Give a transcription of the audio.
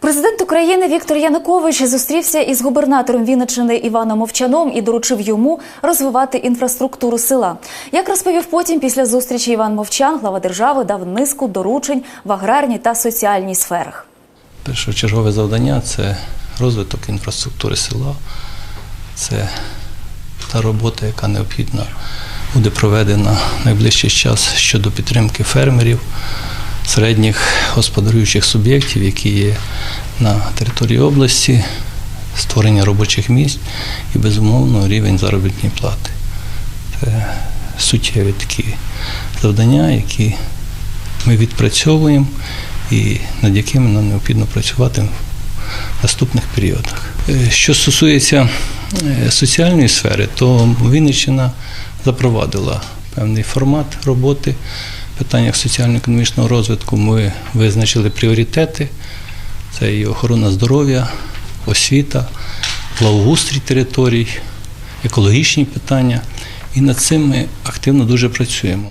Президент України Віктор Янукович зустрівся із губернатором Вінниччини Іваном Мовчаном і доручив йому розвивати інфраструктуру села. Як розповів потім, після зустрічі Іван Мовчан, глава держави дав низку доручень в аграрній та соціальній сферах. Першочергове завдання це розвиток інфраструктури села, це та робота, яка необхідна буде проведена найближчий час щодо підтримки фермерів, середніх господарюючих суб'єктів, які є на території області, створення робочих місць і, безумовно, рівень заробітної плати. Це суттєві такі завдання, які ми відпрацьовуємо і над якими нам необхідно працювати в наступних періодах. Е, Що стосується е, соціальної сфери, то Вінниччина запровадила певний формат роботи питаннях соціально-економічного розвитку. Ми визначили пріоритети: це і охорона здоров'я, освіта, благоустрій територій, екологічні питання. І над цим ми активно дуже працюємо.